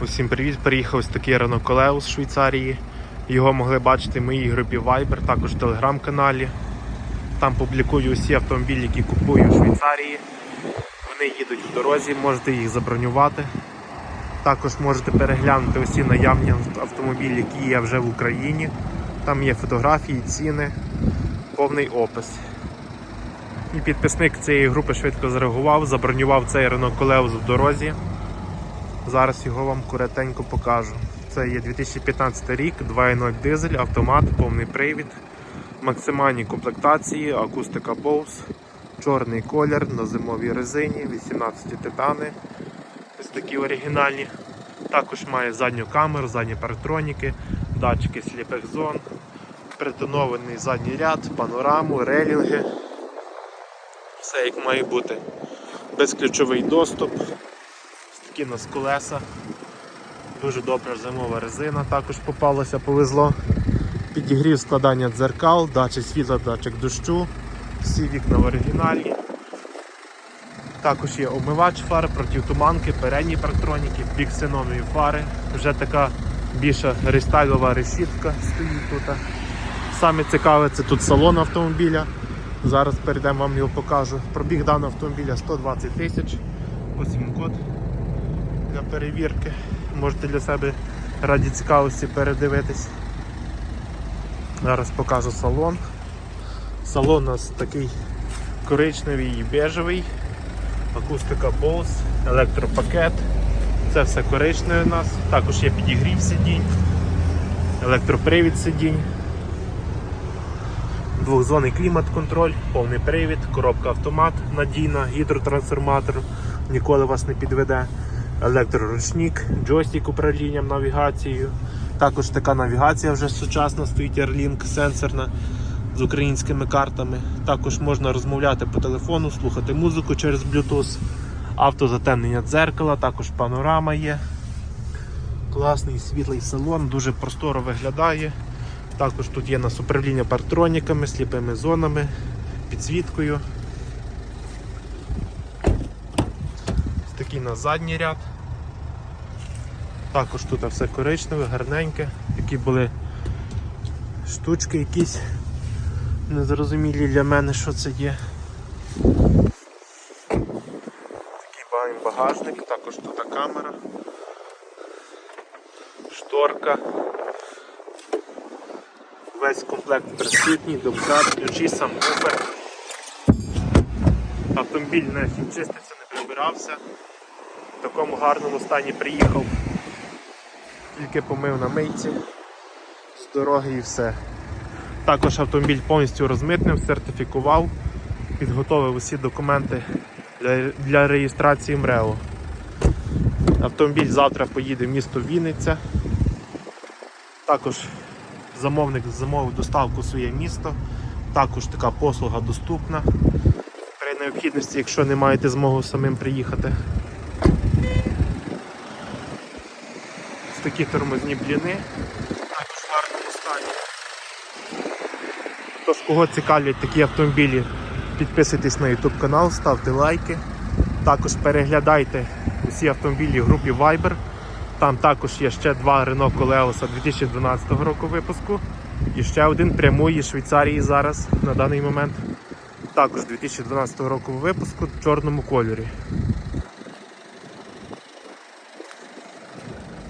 Усім привіт! Приїхав ось такий Renault Колео з Швейцарії. Його могли бачити в моїй групі Viber, також в телеграм-каналі. Там публікую усі автомобілі, які купую в Швейцарії. Вони їдуть в дорозі, можете їх забронювати. Також можете переглянути усі наявні автомобілі, які є вже в Україні. Там є фотографії, ціни, повний опис. І підписник цієї групи швидко зреагував, забронював цей Renault Колеус в дорозі. Зараз його вам коротенько покажу. Це є 2015 рік, 2.0 дизель, автомат, повний привід, максимальні комплектації, акустика Bose, чорний колір на зимовій резині, 18 титани. Ось такі оригінальні. Також має задню камеру, задні парктроніки, датчики сліпих зон, притонований задній ряд, панораму, релінги. Все як має бути. Безключовий доступ. Такі нас колеса. Дуже добра зимова резина, також попалося, повезло. Підігрів складання дзеркал, датчик світла, датчик дощу, всі вікна в оригіналі. Також є омивач фар, протитуманки, передні парктроніки, біксенонові фари. Вже така більша рестайлова решітка стоїть тут. Саме цікаве це тут салон автомобіля. Зараз перейдемо вам його покажу. Пробіг даного автомобіля 120 тисяч. Ось він код для перевірки. Можете для себе раді цікавості передивитись. Зараз покажу салон. Салон у нас такий коричневий і бежевий, акустика Bose, електропакет. Це все коричневе у нас. Також є підігрів сидінь, електропривід сидінь, двохзонний клімат-контроль, повний привід, коробка автомат надійна, гідротрансформатор, ніколи вас не підведе, електроручник, джойстик управлінням навігацією. Також така навігація вже сучасна стоїть Airlink сенсорна з українськими картами. Також можна розмовляти по телефону, слухати музику через Bluetooth, автозатемнення дзеркала, також панорама є. Класний світлий салон, дуже просторо виглядає. Також тут є нас управління парктроніками, сліпими зонами, підсвіткою. Ось такий на задній ряд. Також тут все коричневе, гарненьке, такі були штучки якісь незрозумілі для мене, що це є. Такий маємо багажник, також тут камера, шторка. Весь комплект присутній, домкрат, ключі, сам купер. Автомобіль не чистився, не прибирався. В такому гарному стані приїхав. Тільки помив на мийці з дороги і все. Також автомобіль повністю розмитнив, сертифікував, підготовив усі документи для, для реєстрації МРЕО. Автомобіль завтра поїде в місто Вінниця. Також замовник замовив доставку в своє місто. Також така послуга доступна. При необхідності, якщо не маєте змогу самим приїхати. Такі тормозні бліни, також в гарному стані. Тож, кого цікавлять такі автомобілі, підписуйтесь на YouTube канал, ставте лайки. Також переглядайте усі автомобілі в групі Viber. Там також є ще два Renault Koleos 2012 року випуску. І ще один прямує з Швейцарії зараз на даний момент. Також 2012 року випуску в чорному кольорі.